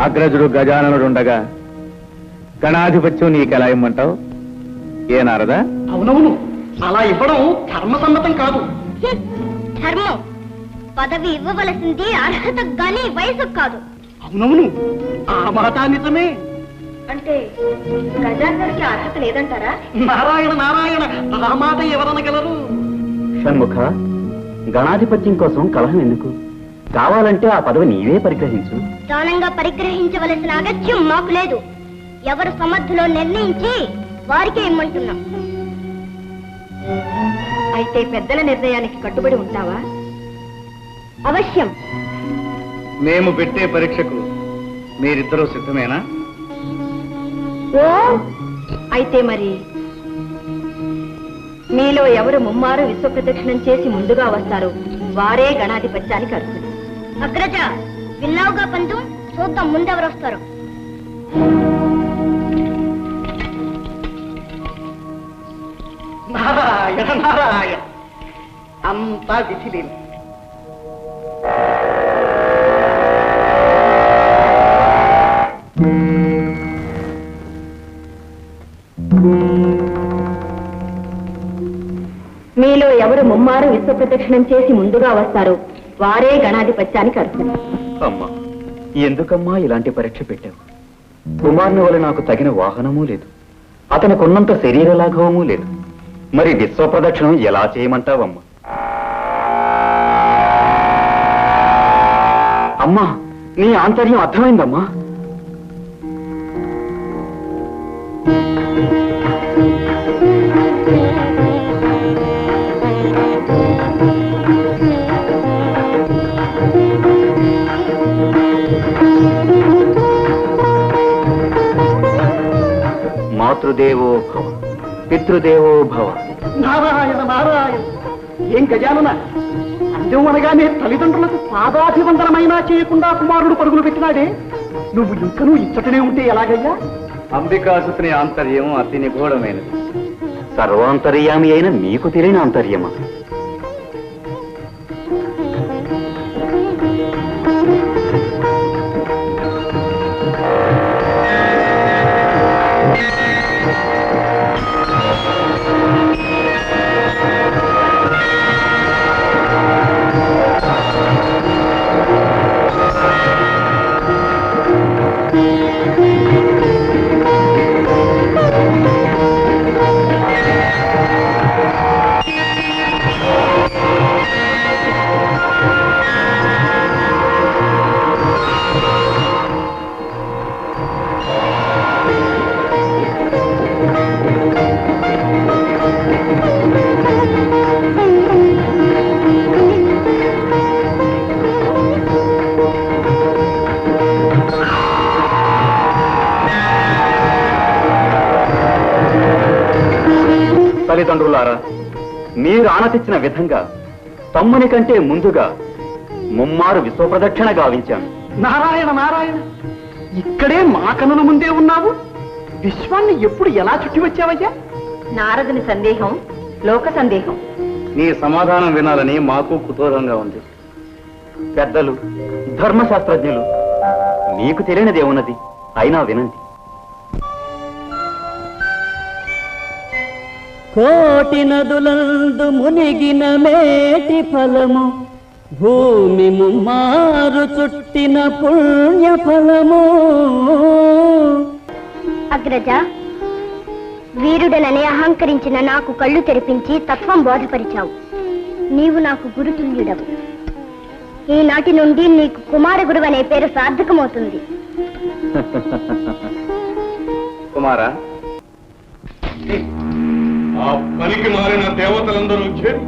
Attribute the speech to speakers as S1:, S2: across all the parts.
S1: అగ్రజుడు గజాననుడు ఉండగా గణాధిపత్యం నీకెలా ఇమ్మంటావు? ఏ నారదా?
S2: అవునవును. అలా ఇవ్వడం ధర్మసమ్మతం కాదు.
S3: ధర్మం. పదవి ఇవ్వవలసింది అర్హత గాని వయసు కాదు.
S2: అవునవును. ఆ మాట నిజమే.
S3: అంటే గజాంగరికి అర్హత లేదంటారా?
S2: నారాయణ నారాయణ ఆ మాట ఎవరనగలరు?
S4: షణ్ముఖ గణాధిపత్యం కోసం కలహం ఎందుకు? కావాలంటే ఆ పదవి నీవే పరిగ్రహించు.
S3: దానంగా పరిగ్రహించవలసిన అగత్యం మాకు లేదు. ఎవరు సమర్థులో నిర్ణయించి వారికే ఇమ్మంటున్నాం. అయితే పెద్దల నిర్ణయానికి కట్టుబడి ఉంటావా? అవశ్యం.
S1: మేము పెట్టే పరీక్షకు మీరిద్దరూ సిద్ధమేనా?
S3: ఓ అయితే మరి మీలో ఎవరు ముమ్మారు విశ్వ ప్రదక్షిణం చేసి ముందుగా వస్తారు వారే గణాధిపత్యానికి అర్హులు. అగ్రజ విన్నావుగా పంతు చూద్దాం ముందెవరు వస్తారు
S2: నారాయణ నారాయణ. అంతా
S3: మీలో ఎవరు ముమ్మారు విశ్వ ప్రదక్షిణం చేసి ముందుగా వస్తారు? వారే గణాధిపత్యానికి అర్హులు.
S4: అమ్మా ఎందుకమ్మా ఇలాంటి పరీక్ష పెట్టావు? కుమార్ని వల్ల నాకు తగిన వాహనమూ లేదు. అతనికి ఉన్నంత శరీర లాఘవమూ లేదు. మరి విశ్వప్రదక్షిణం ఎలా చేయమంటావమ్మా? అమ్మా నీ ఆంతర్యం అర్థమైందమ్మా. పితృదేవో భవ.
S2: నారాయణ నారాయణ. ఏం గజానన అందం అనగానే తల్లిదండ్రులకు పాదాభివందనమైనా చేయకుండా కుమారుడు పరుగులు పెట్టినాడే. నువ్వు ఇంకనూ ఇచ్చటనే ఉంటే ఎలాగయ్యా?
S1: అంబికాసుని ఆంతర్యం అతి నిగూఢమైనది.
S4: సర్వాంతర్యామి అయిన మీకు తెలియని అంతర్యమా ఆనతిచ్చిన విధంగా తమ్ముని కంటే ముందుగా ముమ్మారు విశ్వప్రదక్షిణ గావించాను.
S2: నారాయణ నారాయణ ఇక్కడే మా కనుల ముందే ఉన్నావు? విశ్వాన్ని ఎప్పుడు ఎలా చుట్టి వచ్చావయ్యా?
S3: నారదుని సందేహం లోక సందేహం.
S1: నీ సమాధానం వినాలని మాకు కుతూహలంగా ఉంది.
S4: పెద్దలు ధర్మశాస్త్రజ్ఞులు మీకు తెలియనిదేమున్నది అయినా వినండి.
S5: కోటి నదులందు మునిగిన మేటి ఫలము భూమి ముమ్మారు చుట్టిన పుణ్య ఫలము.
S3: అగ్రజ వీరుడనని అహంకరించిన నాకు కళ్ళు తెరిపించి తత్వం బోధపరిచావు. నీవు నాకు గురుతుల్యుడవు. ఈనాటి నుండి నీకు కుమార గురువు అనే పేరు సార్థకమవుతుంది.
S1: కుమారా?
S6: ఆ పనికి మారిన దేవతలందరూ చేరి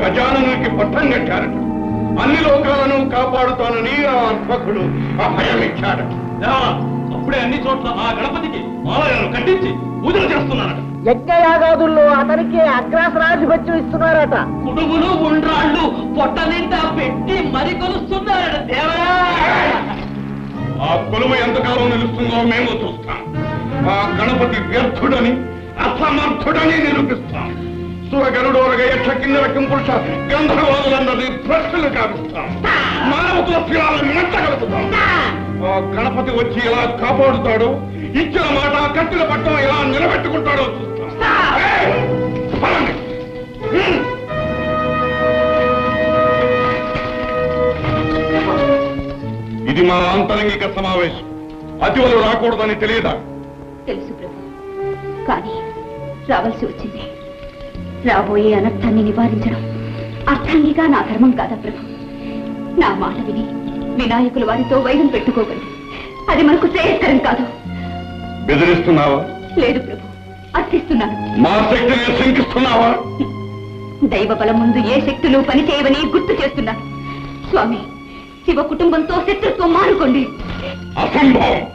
S6: గజాననునికి పట్టం కట్టారట. అన్ని లోకాలను కాపాడుతానని ఆ అర్భకుడు అభయమిచ్చారట అప్పుడే అన్ని చోట్ల ఆ గణపతికి ఆలయాలను కట్టించి పూజలు చేస్తున్నారట.
S2: యజ్ఞయాగాదుల్లో అతనికి అగ్రాసనాధిపత్యం ఇస్తున్నారట.
S5: కుడుములు ఉండ్రాళ్ళు పొట్ట నిండా పెట్టి మరి కొలుస్తున్నారట దేవా
S6: ఆ కొలువు ఎంతకాలం నిలుస్తుందో మేము చూస్తాం. ఆ గణపతి వ్యర్థుడని అసమర్థుడని నిరూపిస్తాం. సురగరుడోరగ యక్ష కిన్నెర కింపురుష గంధర్వాదులందరినీ భ్రష్టులు కావిస్తాం మానవతుల శిలాలను మంటగలుపుతాం ఆ గణపతి వచ్చి ఎలా కాపాడుతాడో ఇచ్చిన మాట కట్టిన పట్టం ఎలా నిలబెట్టుకుంటాడో చూస్తాం. ఇది మా ఆంతరంగిక సమావేశం. అతివలు రాకూడదని తెలియదా?
S7: తెలుసు ప్రభు. కానీ రావాల్సి వచ్చింది. రాబోయే అనర్థాన్ని నివారించడం అర్థంగిగా నా ధర్మం కాదా ప్రభు? నా మాట విని వినాయకుల వారితో వైరం పెట్టుకోగలరు అది మనకు శ్రేయస్కరం కాదు.
S6: బెదిరిస్తున్నావా?
S7: లేదు ప్రభు అర్థిస్తున్నాను.
S6: మా శక్తిని శంకిస్తున్నావా?
S7: దైవ బలం ముందు ఏ శక్తులు పనిచేయవని గుర్తు చేస్తున్నాను స్వామి శివ కుటుంబంతో శత్రుత్వం మానుకోండి.
S6: అసంభవం.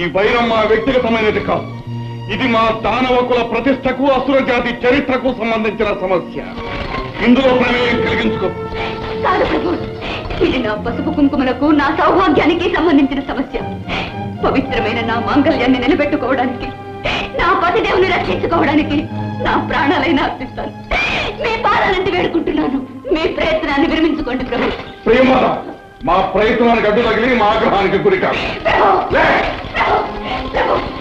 S6: ఈ వైరం మా వ్యక్తిగతమైనది కాదు. ఇది మా దానవ కుల ప్రతిష్టకు అసుర జాతి చరిత్రకు సంబంధించిన సమస్య. ఇందులో ప్రమేయం కలిగించుకో.
S7: కాదు ప్రభు. ఇది నా పసుపు కుంకుమలకు నా సౌభాగ్యానికి సంబంధించిన సమస్య. పవిత్రమైన నా మాంగళ్యాన్ని నిలబెట్టుకోవడానికి నా పతిదేవుని రక్షించుకోవడానికి నా ప్రాణాలైనా అర్పిస్తాను. మీ పాదాలంటి వేడుకుంటున్నాను. మీ ప్రయత్నాన్ని విరమించుకోండి ప్రభు.
S6: ప్రియమాత మా ప్రయత్నానికి అడ్డు తగిలి మా ఆగ్రహానికి గురి కాదు
S7: ప్రభు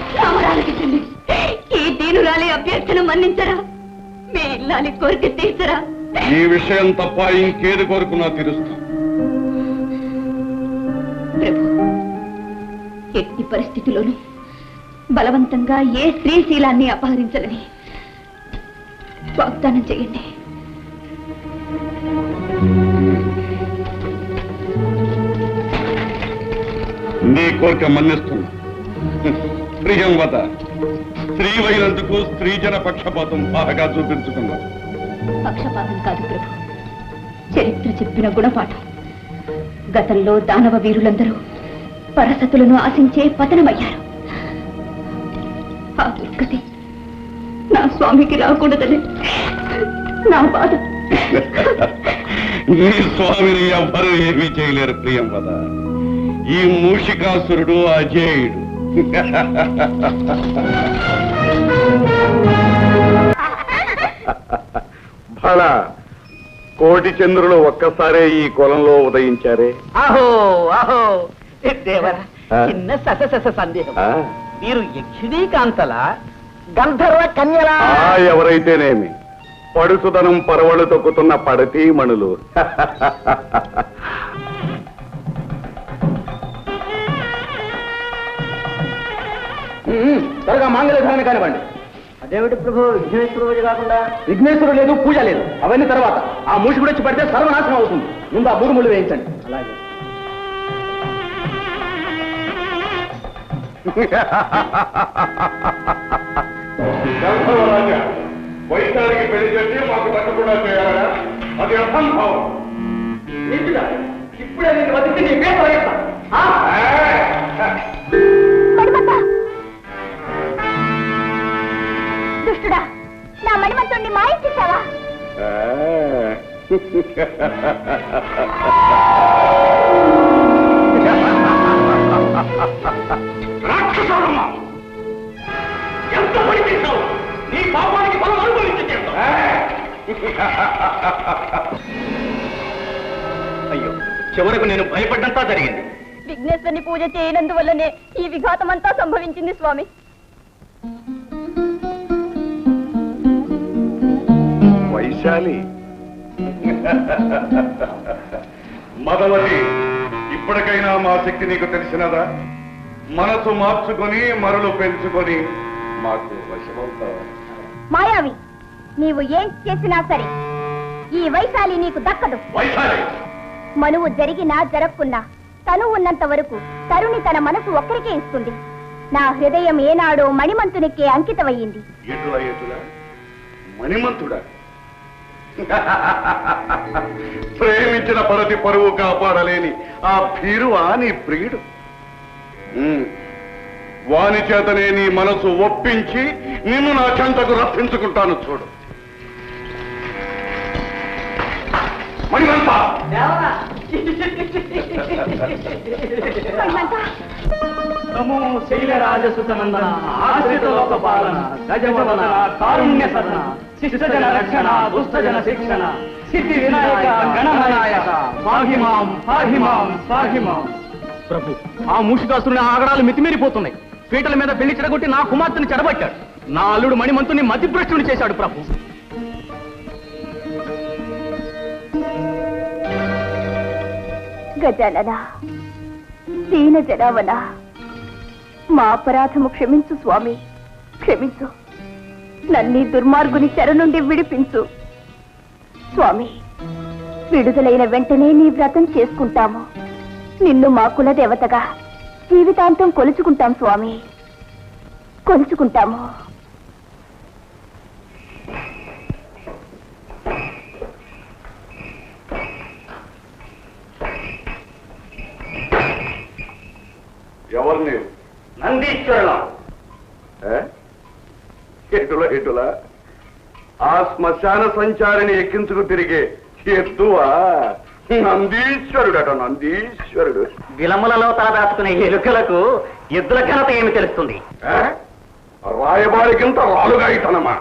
S7: దీనురాలి అభ్యర్థన మన్నించరా? మీ ఇల్లాలి కోరిక తీర్చరా?
S6: ఈ విషయం తప్ప ఇంకేది కోరుకున్నా తీరుస్తాం.
S7: ప్రభు ఎట్టి పరిస్థితిలోనూ బలవంతంగా ఏ స్త్రీ శీలాన్ని అపహరించలని వాగ్దానం చేయండి.
S6: నీ కోరిక మన్నిస్తున్నా. ప్రియం వత స్త్రీవైనందుకు స్త్రీజన పక్షపాతం బాగా చూపించుకున్నాం.
S7: పక్షపాతం కాదు ప్రభు. చరిత్ర చెప్పిన గుణపాఠం. గతంలో దానవ వీరులందరూ పరసతులను ఆశించే పతనమయ్యారు. ఆ దుర్గతి నా స్వామికి రాకూడదని నా బాధ.
S6: నీ స్వామిని ఎవ్వరూ ఏమీ చేయలేరు ప్రియం వద. ఈ మూషికాసురుడు అజేయుడు. భళ కోటి చంద్రులు ఒక్కసారే ఈ కులంలో ఉదయించారే.
S2: ఆహో ఆహో దేవర? చిన్న సస సస సందేహం.
S6: ఆ?
S2: మీరు యక్షిణీ కాంతల గంధర్వ కన్యలా?
S6: ఆ ఎవరైతేనేమి? పడుసుదనం పరవళ్ళు తొక్కుతున్న పడతీ
S2: త్వరగా మాంగళ్య ధారణ కానివ్వండి. అదేమిటి ప్రభు విఘ్నేశ్వర పూజ కాకుండా? విఘ్నేశ్వరుడు లేదు పూజ లేదు. అవన్నీ తర్వాత. ఆ మూషికుడు వచ్చి పడితే సర్వనాశనం అవుతుంది. ముందు ఆ మూడు ముళ్ళు వేయించండి. అలాగే.
S6: వైద్యానికి పెళ్ళి చేసి మాకు తగ్గకుండా చేయాలా అది అసంభవం.
S2: ఇప్పుడే నేను వదిలితే నీ పేరు
S6: రాక్షసుడమ్మా ఎంత పని చేశావు? నీ పాపానికి బలం అనుభవించి
S2: అయ్యో చివరకు నేను భయపడ్డంతా జరిగింది.
S8: విఘ్నేశ్వరుని పూజ చేయనందువల్లనే ఈ విఘాతమంతా సంభవించింది స్వామి.
S6: వైశాలి మదవతి ఇప్పటికైనా మా శక్తి నీకు తెలిసినదా? మనసు మార్చుకొని మరలు పెంచుకొని మాకు వశమవుతావా?
S8: మాయావి నీవు ఏం చేసినా సరే ఈ వైశాలి నీకు దక్కదు.
S6: వైశాలి!
S8: మనువు జరిగినా జరగకున్నా తను ఉన్నంత వరకు తరుణి తన మనసు ఒక్కరికే ఇస్తుంది. నా హృదయం ఏనాడో మణిమంతునికే అంకితమయ్యింది.
S6: ఎటులా ఎటులా మణిమంతుడా? ప్రేమించిన పరతి పరువు కాపాడలేని ఆ భీరువా నీ ప్రియుడు. ఉమ్. వాని చేతనే నీ మనసు ఒప్పించి నిన్ను నా చెంతకు రప్పించుకుంటాను చూడు. మణిమంత
S2: నమో శైలరాజసుతనందన ఆశ్రిత లోక పాలన గజవదన కారుణ్య సదన
S9: శిష్టజన రక్షణ దుష్టజన శిక్షణ సిద్ధి వినాయక గణనాయక పాహిమాం పాహిమాం పాహిమాం ప్రభు ఆ మూషికాసురుని ఆగడాలు మితిమీరిపోతున్నాయి. పీటల మీద పెళ్ళి చెడగొట్టి నా కుమార్తెను చెడబట్టాడు నా అల్లుడు మణిమంతుని మతిభ్రష్టుని చేశాడు ప్రభు.
S8: గజానన. దీన జనావన. మా అపరాధము క్షమించు స్వామి. క్షమించు. నన్ని దుర్మార్గుని చెర నుండి విడిపించు. స్వామి విడుదలైన వెంటనే నీ వ్రతం చేసుకుంటాము. నిన్ను మా కుల దేవతగా జీవితాంతం కొలుచుకుంటాం స్వామి. కొలుచుకుంటాము.
S6: ఎవరు నీవు
S9: నందీశ్వరులం.
S6: ఏ? ఎటుల ఎటుల ఆ శ్మశాన సంచారిని ఎక్కించుకు తిరిగే ఎత్తువా? నందీశ్వరుడట నందీశ్వరుడు.
S9: విలములలో తలదాచుకునే ఎలుకలకు ఎద్దుల ఘనత ఏమి తెలుస్తుంది?
S6: రాయబారికింత రాలుగా ఇతనమా?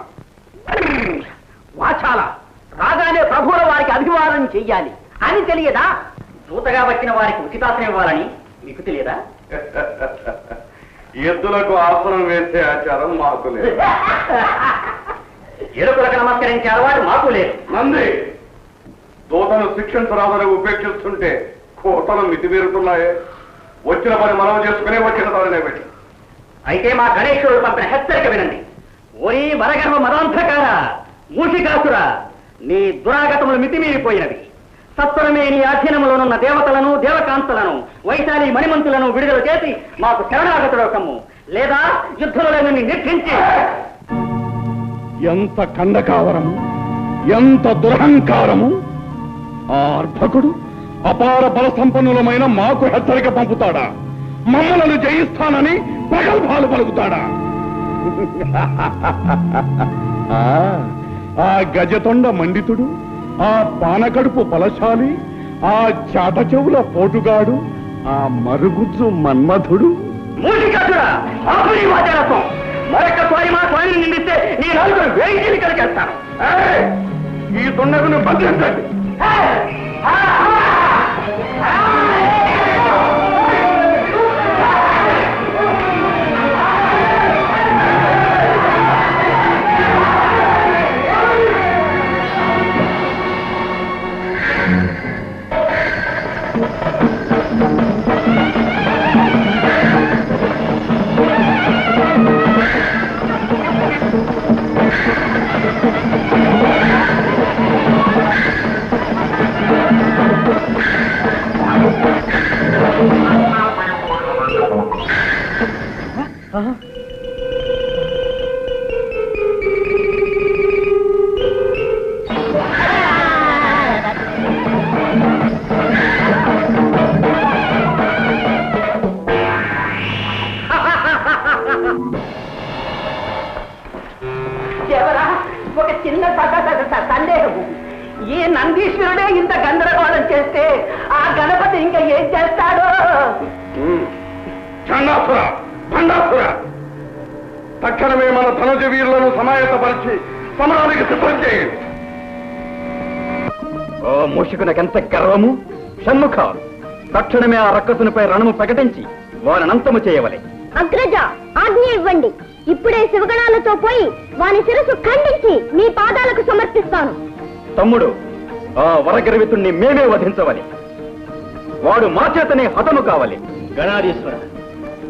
S9: వాచాల రాగానే ప్రభువుల వారికి అధివారం చెయ్యాలి అని తెలియదా? దూతగా వచ్చిన వారికి ఉచితాసనం ఇవ్వాలని మీకు తెలియదా?
S6: ఎద్దులకు ఆసనం వేసే ఆచారం మాకు లేదు.
S9: ఎలుకలకు నమస్కరించే అలవాటు మాకు లేదు.
S6: నంది దూతను శిక్షించరాదని ఉపేక్షిస్తుంటే కోతలు మితిమీరుతున్నాయే. వచ్చిన పని మనం చేసుకునే వచ్చిన దానినే పెట్టి.
S9: అయితే మా గణేశ్వరుడు పంపిన హెచ్చరిక వినండి. ఓరి వరగర్వ మదాంధకార మూషికాసుర నీ దురాగతములు మితిమీరిపోయినవి. సత్వరమే నీ అధీనంలోనున్న దేవతలను దేవకాంతలను వైశాలి మణిమంతులను విడుదల చేసి మాకు శరణాగతుడు లేదా యుద్ధంలో నిర్ఘించి.
S6: ఎంత కండకావరము ఎంత దురహంకారము. ఆ అర్భకుడు అపార బల సంపన్నులమైన మాకు హెచ్చరిక పంపుతాడా? మమ్మలను జయిస్తానని ప్రగల్భాలు పలుకుతాడా? ఆ, ఆ గజతొండ మండితుడు ఆ పానకడుపు బలశాలి ఆ చాట చెవుల పోటుగాడు ఆ మరుగుజ్జు మన్మధుడు.
S9: మరొకసారి మా స్వామిని నిందిస్తే నీ నలుగురు వేయి జీవికలు
S6: ఈ దుండగును బంధించండి.
S9: ఎవరా
S4: మూషికునకెంత గర్వము షణ్ముఖ తక్షణమే ఆ రక్కసునిపై రణము ప్రకటించి వారినంతము చేయవలే.
S8: అగ్రజ ఆజ్ఞ ఇవ్వండి. ఇప్పుడే శివగణాలతో పోయి వాని శిరసు ఖండించి మీ పాదాలకు సమర్పిస్తాను.
S4: తమ్ముడు ఆ వరగర్వితుణ్ణి మేమే వధించవలి. వాడు మా చేతనే హతము కావాలి.
S9: గణాధీశ్వర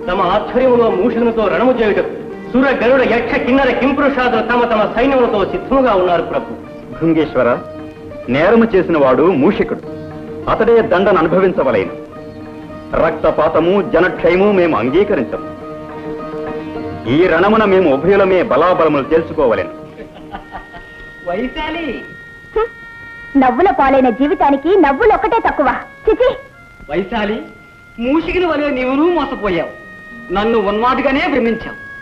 S9: తమ ఆధ్వర్యంలో మూషణతో రణము చేయుటకు సుర గరుడ యక్ష కిన్నర కింపురుషాదులు తమ తమ సైన్యములతో సిద్ధముగా ఉన్నారు ప్రభు.
S4: భృంగేశ్వర నేరము చేసిన వాడు మూషికుడు. అతడే దండను అనుభవించవలేను. రక్తపాతము జనక్షయము మేము అంగీకరించము. ఈ రణమున మేము ఉభయులమే బలాబలములు తెలుసుకోవలేను.
S9: వైశాలి.
S8: నవ్వుల పాలైన జీవితానికి నవ్వులు ఒకటే తక్కువ. చిచి!
S9: వైశాలి మూషికిని వలె నీవును మోసపోయావు. నన్ను ఉన్మాదిగానే భ్రమించావు.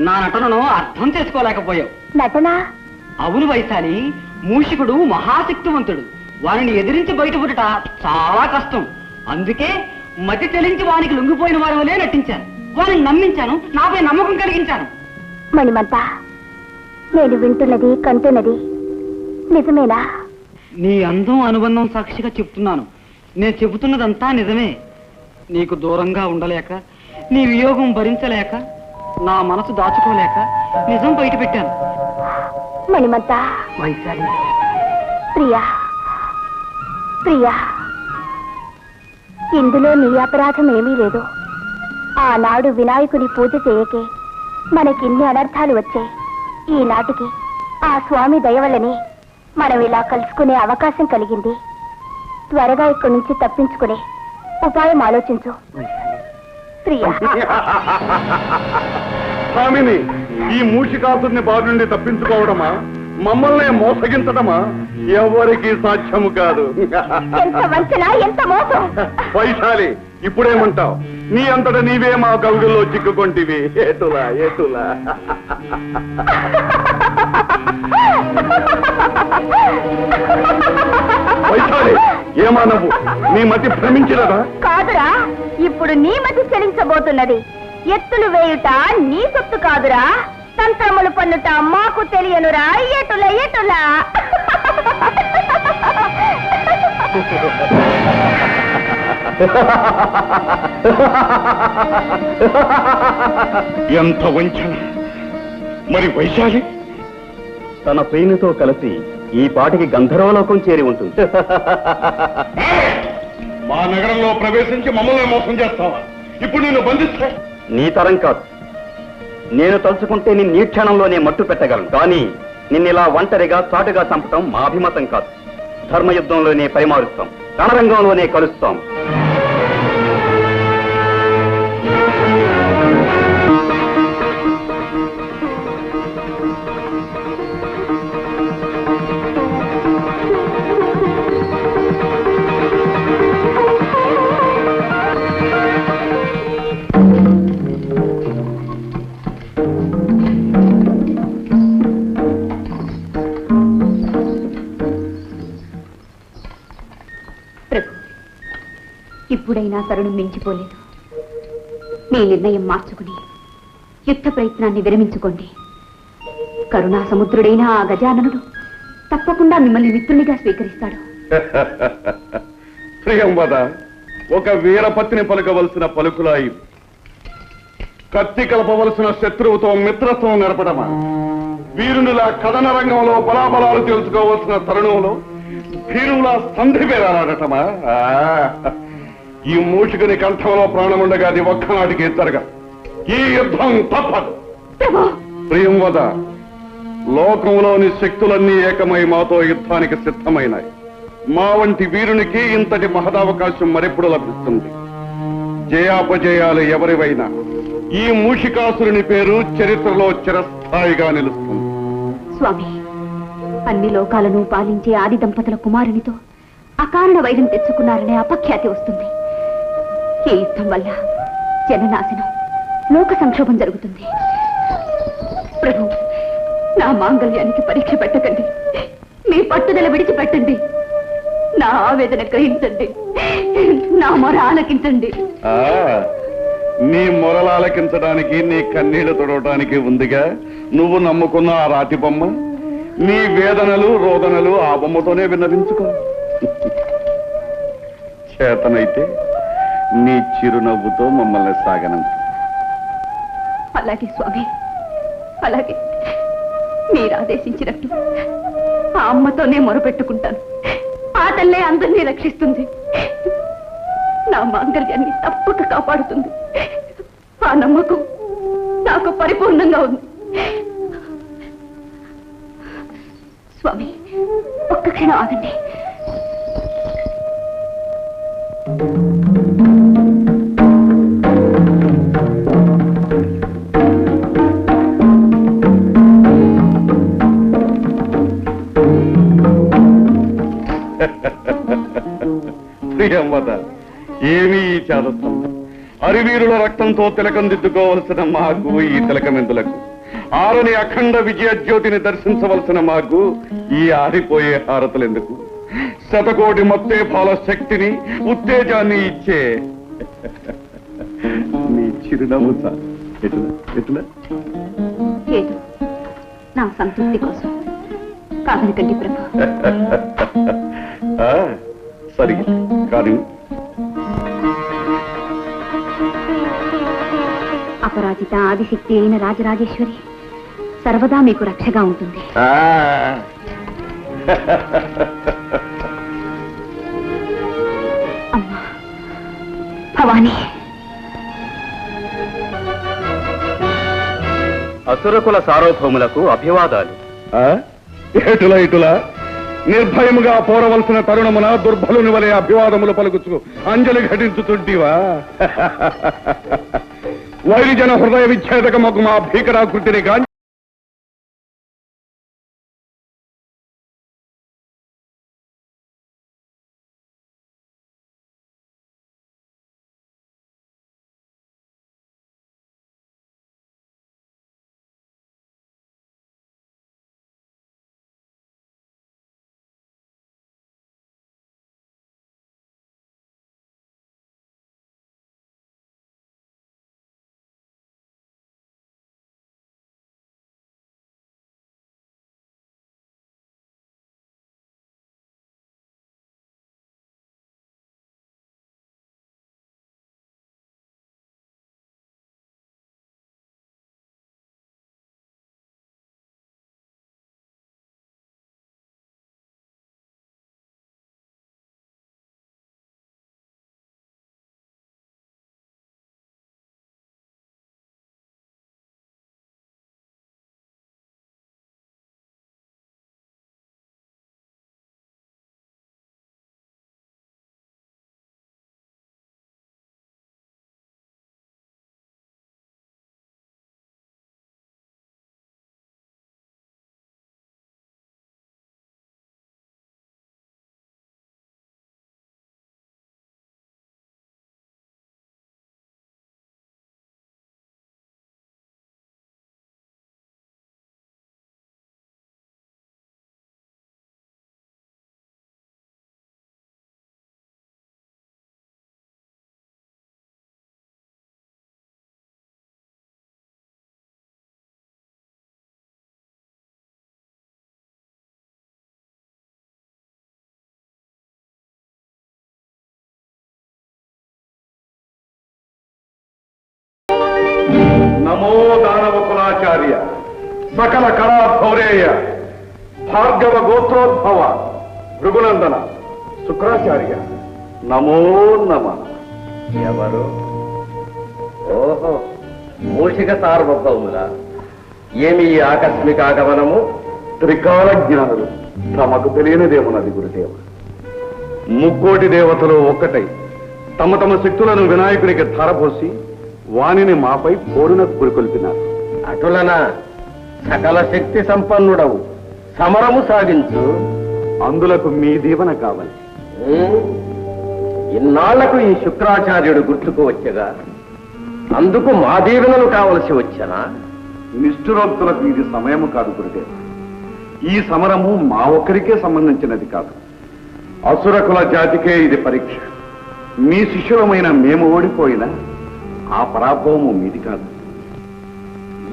S9: నా నటనను అర్థం చేసుకోలేకపోయావు.
S8: నటన?
S9: అవును వైశాలి మూషికుడు మహాశక్తివంతుడు. వారిని ఎదిరించి బయటపడుట చాలా కష్టం. అందుకే మతి చెలించి వానికి లొంగిపోయిన వారి వలే నటించాను. వారిని నమ్మించాను నాపై నమ్మకం కలిగించాను.
S8: మణిమంత నేను వింటున్నది కంటున్నది నిజమేనా?
S2: నీ అందం అనుబంధం సాక్షిగా చెప్తున్నాను. నేను చెబుతున్నదంతా నిజమే. నీకు దూరంగా ఉండలేక నీ వియోగం భరించలేక నా మనసు దాచుకోలేక నిజం బయట పెట్టాను.
S8: మణిమంత
S2: వైశాలి.
S8: ప్రియా. ప్రియా ఇందులో నీ అపరాధం ఏమీ లేదు. ఆనాడు వినాయకుని పూజ చేయకే మనకిన్ని అనర్థాలు వచ్చాయి. ఈనాటికి ఆ స్వామి దయవల్లని మనం ఇలా కలుసుకునే అవకాశం కలిగింది. త్వరగా ఇక్కడి నుంచి తప్పించుకునే ఉపాయం ఆలోచించు. ప్రియా.
S6: స్వామిని ఈ మూషికాసుని బారి నుండి తప్పించుకోవడమా? మమ్మల్ని మోసగించడమా ఎవరికి సాధ్యము కాదు.
S8: ఎంత వంచన ఎంత మోసం?
S6: వైశాలి ఇప్పుడేమంటావు? నీ అంతట నీవే మా కవుగుల్లో చిక్కుకొంటివి. ఏటులా ఏటులా వైశాలి ఏమా నవ్వు? నీ మతి భ్రమించినదా
S8: కాదురా ఇప్పుడు నీ మతి చెలించబోతున్నది. ఎత్తులు వేయుట నీ సొత్తు కాదురా. తంత్రములు పన్నుట మాకు తెలియనురా. ఎటుల ఎటులా?
S6: ఎంత వంచన. మరి వైశాలి?
S4: తన ప్రేమితో కలిసి ఈ పాటికి గంధర్వలోకం చేరి ఉంటుంది.
S6: మా నగరంలో ప్రవేశించి మమ్మల్ని మోసం చేస్తావా? ఇప్పుడు నేను బంధిస్తా?
S4: నీ తరం కాదు. నేను తలుచుకుంటే నిన్ను ఈ క్షణంలోనే మట్టు పెట్టగలను. కానీ నిన్నిలా ఒంటరిగా చాటుగా చంపటం మా అభిమతం కాదు. ధర్మయుద్ధంలోనే పరిమారుస్తాం. రణరంగంలోనే కలుస్తాం.
S7: ఇప్పుడైనా తరుణం మించిపోలేదు. మీ నిర్ణయం మార్చుకుని యుద్ధ ప్రయత్నాన్ని విరమించుకోండి. కరుణా సముద్రుడైన ఆ గజాననుడు తప్పకుండా మిమ్మల్ని మిత్రునిగా స్వీకరిస్తాడు.
S6: ప్రియంవద ఒక వీరపత్తిని పలుకవలసిన పలుకులాయి. కత్తి కలపవలసిన శత్రువుతో మిత్రత్వం నడపడమా? వీరునిలా కథన రంగంలో బలాబలాలు తెలుసుకోవలసిన తరుణంలో భీరులా సంధి పేరాడటమా ఈ మూషికుని కంఠంలో ప్రాణముండగా అది ఒక్కనాటికి జరగ. ఈ యుద్ధం తప్పదు.
S7: ప్రభు!
S6: ప్రియంవద లోకంలోని శక్తులన్నీ ఏకమై మాతో యుద్ధానికి సిద్ధమైనాయి. మా వంటి వీరునికి ఇంతటి మహదావకాశం మరెప్పుడు లభిస్తుంది. జయాపజయాలు ఎవరివైనా ఈ మూషికాసురుని పేరు చరిత్రలో చిరస్థాయిగా నిలుస్తుంది.
S7: స్వామి అన్ని లోకాలను పాలించే ఆది దంపతుల కుమారునితో అకారణ వైరం తెచ్చుకున్నారనే అపఖ్యాతి వస్తుంది. ఈ యుద్ధం వల్ల జననాశనం లోక సంక్షోభం జరుగుతుంది? ప్రభు నా మాంగళ్యానికి పరీక్ష పెట్టకండి. మీ పట్టుదల విడిచిపెట్టండి. నా ఆవేదన గ్రహించండి. నా మొర ఆలకించండి.
S6: నీ మొరలు ఆలకించడానికి నీ కన్నీళ్ళు తొడవటానికి ఉందిగా? నువ్వు నమ్ముకున్న ఆ రాతి బొమ్మ? నీ వేదనలు రోదనలు ఆ బొమ్మతోనే విన్నవించుకో. చేతనైతే నీ చిరునవ్వుతో మమ్మల్ని సాగనం
S7: అలాగే స్వామి అలాగే. మీరు ఆదేశించినట్టు ఆ అమ్మతోనే మొరపెట్టుకుంటాను. ఆ తల్లే అందరినీ రక్షిస్తుంది. నా మాంగళ్యాన్ని తప్పక కాపాడుతుంది. ఆ నమ్మకం నాకు పరిపూర్ణంగా ఉంది. స్వామి ఒక్క క్షణం ఆగండి.
S6: ప్రియంవద ఏమీ ఈ అరివీరుల రక్తంతో తిలకం దిద్దుకోవలసిన మాకు ఈ తిలకమెందులకు. ఆరని అఖండ విజయ జ్యోతిని దర్శించవలసిన మాకు ఈ ఆరిపోయే హారతులెందుకు? శతకోటి మత్తేఫాల శక్తిని ఉత్తేజాన్ని ఇచ్చే. నీ చిరునవ్వు సార్. ఎట్లా? ఎట్లా?
S7: ఏదో నా సంతృప్తి కోసం. కాదనకండి ప్రభు.
S6: సరి. కానీ
S7: అపరాజిత ఆదిశక్తి అయిన రాజరాజేశ్వరి సర్వదా మీకు రక్షగా ఉంటుంది. అమ్మా భవానీ.
S4: అసురకుల సార్వభౌములకు అభివాదాలు.
S6: ఆ? ఏటులా ఇటులా నిర్భయముగా పోరవలసిన తరుణమున దుర్బలుని వలె అభివాదములు పలుకుచు అంజలి ఘటించుతుంటివా? వైరిజన హృదయ విచ్ఛేదకమకు మా భీకరాకృతిని గాంచి నమో దానవ కులాచార్య సకల కళా భౌరేయ భార్గవ గోత్రోద్భవ భృగునందన శుక్రాచార్య. నమో నమ.
S10: ఎవరు? ఓహో మూషిక సార్వభౌముల. ఏమి ఈ ఆకస్మిక ఆగమనము?
S6: త్రికాల జ్ఞానులు. తమకు తెలియనిదేమున్నది గురుదేవ. ముక్కోటి దేవతలు ఒక్కటై తమ తమ శక్తులను వినాయకునికి ధారపోసి వానిని మాపై పోరున పురికొల్పినారు.
S10: అటులన సకల శక్తి సంపన్నుడవు. సమరము సాగించు.
S6: అందులకు మీ దీవెన కావాలి.
S10: ఇన్నాళ్ళకు ఈ శుక్రాచార్యుడు గుర్తుకు వచ్చగా అందుకు మా దీవెనలు కావలసి వచ్చనా?
S6: నిష్ఠురోక్తులకు ఇది సమయము కాదు గురుదేవ ఈ సమరము మా ఒక్కరికే సంబంధించినది కాదు. అసురకుల జాతికే ఇది పరీక్ష. మీ శిష్యులమైన మేము ఓడిపోయినా ఆ పరాభవము మీది కాదు.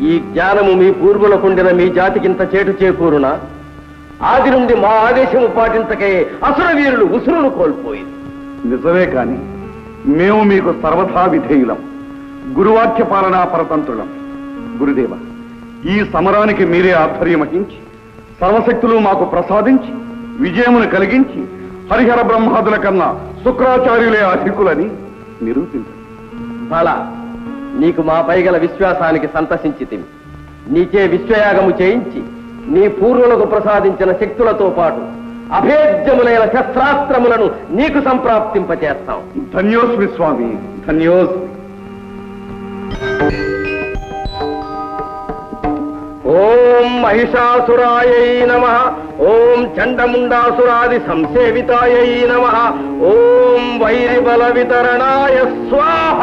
S10: ఈ జ్ఞానము మీ పూర్వులకుండిన మీ జాతికింత చేటు చేకూరున? ఆది నుండి మా ఆదేశము పాటించకే అసుర వీరులు ఉసురును కోల్పోయింది
S6: నిజమే కాని మేము మీకు సర్వథా విధేయులం. గురువాక్య పాలనా పరతంత్రులం. గురుదేవ ఈ సమరానికి మీరే ఆధ్వర్యం వహించి సర్వశక్తులు మాకు ప్రసాదించి విజయమును కలిగించి హరిహర బ్రహ్మాదుల కన్నా శుక్రాచార్యులే అధికులని నిరూపించారు
S10: బల నీకు మా పైగల విశ్వాసానికి సంతసించితిమి నీచే విశ్వయాగము చేయించి నీ పూర్వులకు ప్రసాదించిన శక్తులతో పాటు అభేద్యములైన శస్త్రాస్త్రములను నీకు సంప్రాప్తింపచేస్తాం
S6: ధన్యోస్మి స్వామి ధన్యోస్మి.
S10: ఓం మహిషాసురాయై నమ. ఓం చండముండాసురాది సంసేవితాయై నమ. ఓం వైరిబల వితరణాయ స్వాహ.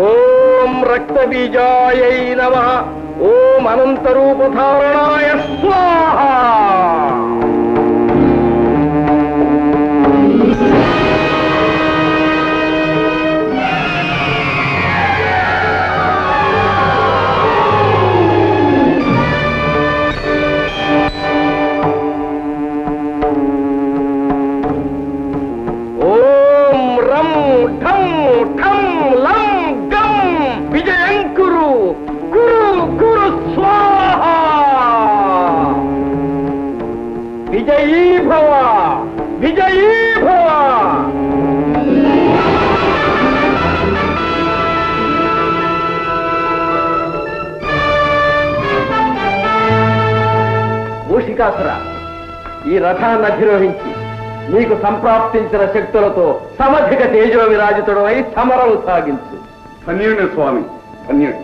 S10: ఓం రక్తబీజాయై నమ. ఓం అనంతరూపధారణాయ స్వాహ! రథాన్ని అధిరోహించి నీకు సంప్రాప్తించిన శక్తులతో సమధిక తేజో విరాజితుడు అయి సమరం సాగించు.
S6: ధన్యుడి స్వామి ధన్యుడి.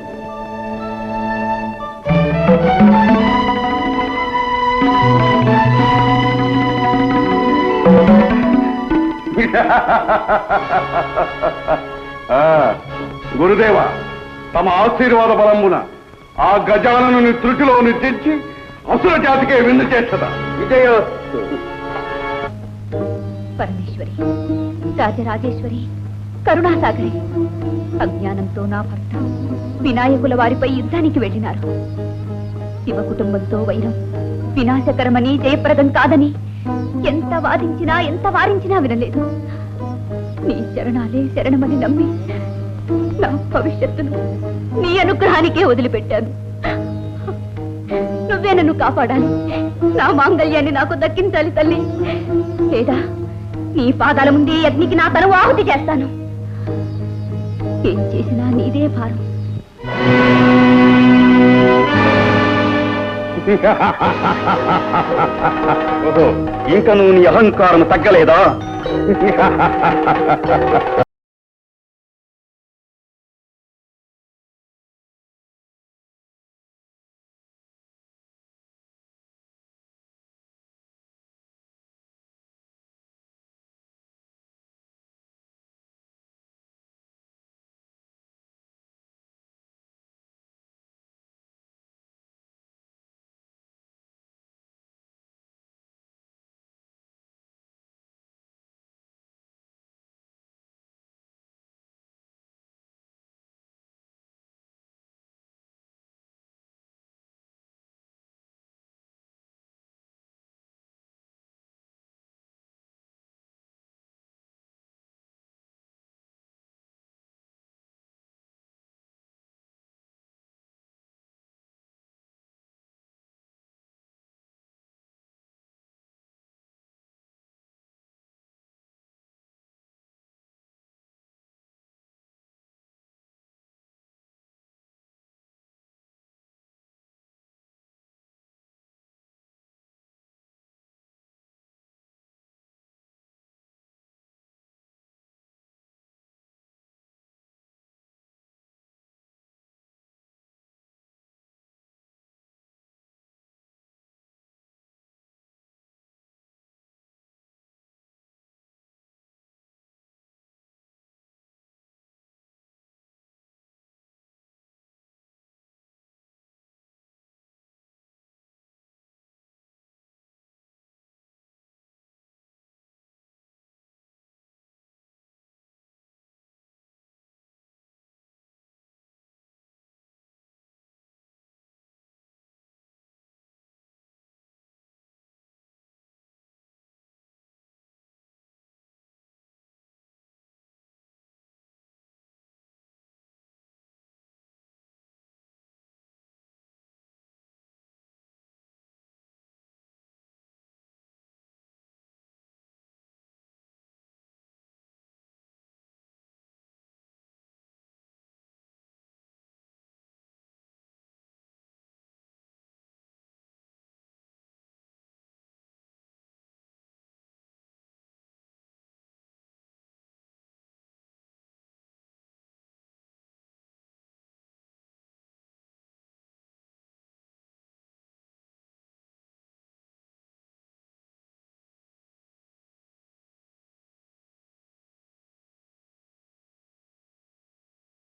S6: గురుదేవ తమ ఆశీర్వాద బలమున ఆ గజాలను త్రుటిలో నిర్దించి అసుర జాతికే విందు చేస్తదా
S10: విజయోస్తు
S7: పరమేశ్వరి రాజరాజేశ్వరి కరుణాసాగరి అజ్ఞానంతో నా భర్త వినాయకుల వారిపై యుద్ధానికి వెళ్ళినారు. శివ కుటుంబంతో వైరం వినాశకరమని జయప్రదం కాదని ఎంత వాదించినా ఎంత వారించినా వినలేదు. నీ చరణాలే శరణమని నమ్మి నా భవిష్యత్తును నీ అనుగ్రహానికే వదిలిపెట్టాను. నువ్వే నన్ను కాపాడాలి. నా మాంగళ్యాన్ని నాకు దక్కించాలి తల్లి. లేదా నీ పాదాల ముందే ఈ నా తను ఆహుతి చేస్తాను. ఏం చేసినా నీదే భారం.
S4: ఇంకా నువ్వు నీ అహంకారం తగ్గలేదా?